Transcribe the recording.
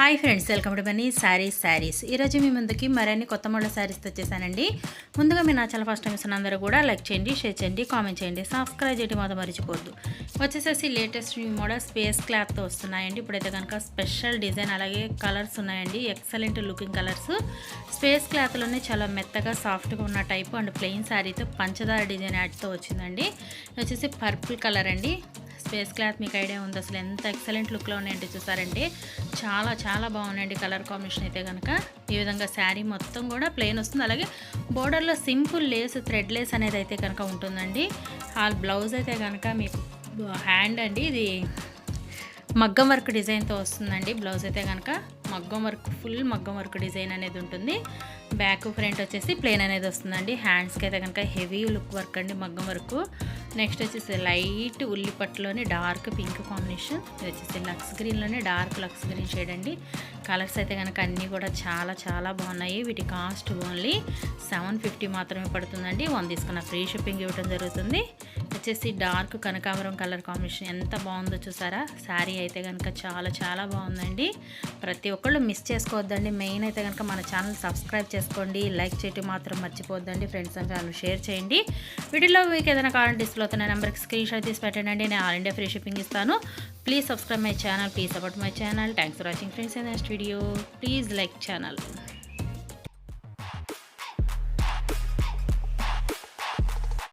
Hi friends welcome to Mani sarees sarees ఈరోజు మీ ముందుకి మరిన్ని కొత్త మోడల్ శారీస్తో వచ్చేసానండి. ముందుగా మీ నా చాలా ఫస్ట్ టైం ఇస్తున్న అందరూ కూడా లైక్ చేయండి షేర్ చేయండి కామెంట్ చేయండి సబ్స్క్రైబ్ చేయడం మాత్రం మర్చిపోద్దు వచ్చేసేసి లేటెస్ట్ న్యూ మోడల్ స్పేస్ క్లాత్తో వస్తున్నాయండి. ఇప్పుడైతే కనుక స్పెషల్ డిజైన్ అలాగే కలర్స్ ఉన్నాయండి. ఎక్సలెంట్ లుకింగ్ కలర్స్ స్పేస్ క్లాత్లోనే చాలా మెత్తగా సాఫ్ట్గా ఉన్న టైపు అండ్ ప్లెయిన్ శారీతో పంచదార డిజైన్ యాడ్తో వచ్చిందండి. వచ్చేసి పర్పుల్ కలర్ అండి. ఫేస్ క్లాత్ మీకు ఐడియా ఉంది. అసలు ఎంత ఎక్సలెంట్ లుక్లో ఉన్నాయంటే చూసారండి చాలా చాలా బాగున్నాయండి కలర్ కాంబినేషన్ అయితే కనుక ఈ విధంగా శారీ మొత్తం కూడా ప్లెయిన్ వస్తుంది. అలాగే బోర్డర్లో సింపుల్ లేస్ థ్రెడ్ లేస్ అనేది అయితే కనుక ఉంటుందండి. ఆ బ్లౌజ్ అయితే కనుక మీకు హ్యాండ్ అండి. ఇది మగ్గం వర్క్ డిజైన్తో వస్తుందండి బ్లౌజ్ అయితే కనుక మగ్గం వర్క్ ఫుల్ మగ్గం వర్క్ డిజైన్ అనేది ఉంటుంది. బ్యాక్ ఫ్రంట్ వచ్చేసి ప్లెయిన్ అనేది వస్తుందండి. హ్యాండ్స్కి అయితే కనుక హెవీ లుక్ వర్క్ అండి మగ్గం వర్క్. నెక్స్ట్ వచ్చేసి లైట్ ఉల్లిపట్టులోని డార్క్ పింక్ కాంబినేషన్ ఇది వచ్చేసి లక్స్ గ్రీన్లోనే డార్క్ లక్స్ గ్రీన్ షేడ్ అండి. కలర్స్ అయితే కనుక అన్నీ కూడా చాలా చాలా బాగున్నాయి. వీటి కాస్ట్ ఓన్లీ సెవెన్ ఫిఫ్టీ మాత్రమే పడుతుందండి. వన్ తీసుకున్న ఫ్రీ షిప్పింగ్ ఇవ్వడం జరుగుతుంది. వచ్చేసి డార్క్ కనకాంబరం కలర్ కాంబినేషన్ ఎంత బాగుందో చూసారా? శారీ అయితే కనుక చాలా చాలా బాగుందండి. ప్రతి ఒక్కళ్ళు మిస్ చేసుకోవద్దండి. మెయిన్ అయితే కనుక మన ఛానల్ సబ్స్క్రైబ్ చేసుకోండి. లైక్ చేయటం మాత్రం మర్చిపోద్దండి ఫ్రెండ్స్ అండ్ ఫ్యామిలీ షేర్ చేయండి. వీటిలో మీకు ఏదైనా కావాలంటే డిస్ప్లే అవుతున్న నెంబర్కి స్క్రీన్ షాట్ తీసి పెట్టండి. నేను ఆల్ ఇండియా ఫ్రీ షిప్పింగ్ ఇస్తాను. Please subscribe my channel. Please support my channel. Thanks for watching friends. Next video. Please like channel.